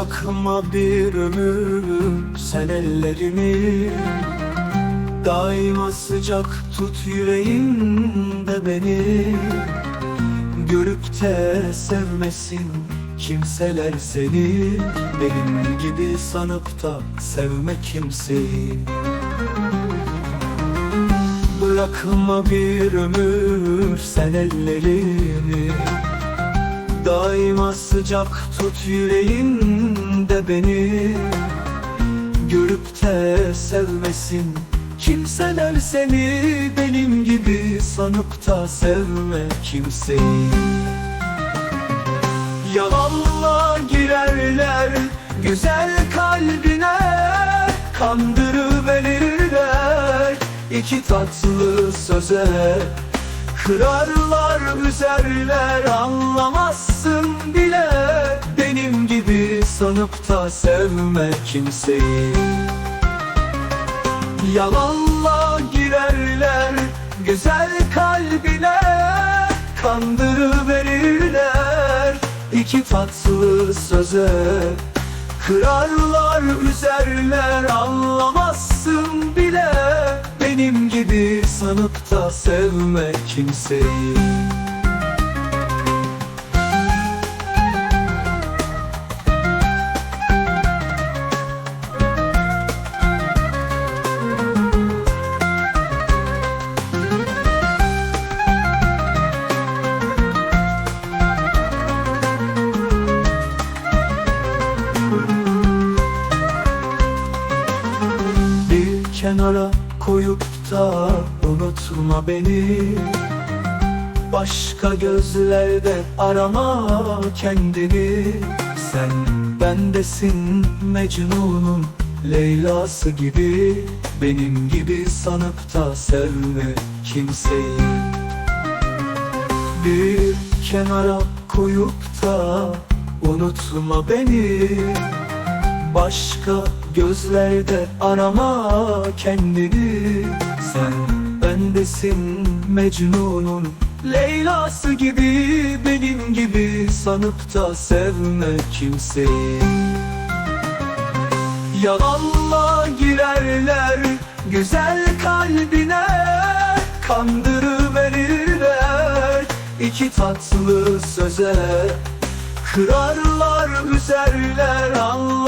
Bırakma bir ömür sen ellerimi Daima sıcak tut yüreğinde beni. Görüp de sevmesin kimseler seni. Benim gibi sanıp da sevme kimseyi Bırakma bir ömür sen ellerimi Daima sıcak tut yüreğinde beni Görüp de sevmesin. Kimseler seni benim gibi sanıp da sevme kimseyi. Yalanla girerler güzel kalbine Kandırıverirler iki tatlı söze. Kırarlar üzerler anlamazsın bile Benim gibi sanıp da sevme kimseyi. Yalanla girerler güzel kalbine Kandırıverirler. İki tatlı söze Kırarlar üzerler. Anlamazsın bile Benim gibi sanıp da sevme kimseyi kenara koyup da unutma beni. Başka gözlerde arama kendini. Sen bendesin Mecnun'un Leyla'sı gibi. Benim gibi sanıp da sevme kimseyi. Bir kenara koyup da unutma beni. Başka gözlerde arama kendini Sen bendesin Mecnun'un Leyla'sı gibi Benim gibi sanıp da sevme kimseyi. Yalanla girerler güzel kalbine Kandırıverirler iki tatlı söze. Kırarlar üzerler anlamazsın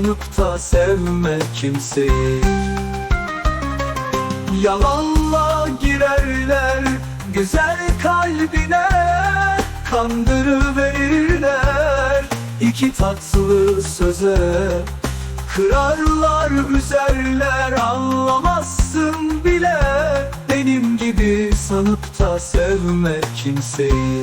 sanıp da sevme kimseyi. Yalanla girerler güzel kalbine Kandırıverirler iki tatlı söze. Kırarlar üzerler anlamazsın bile. Benim gibi sanıp da sevme kimseyi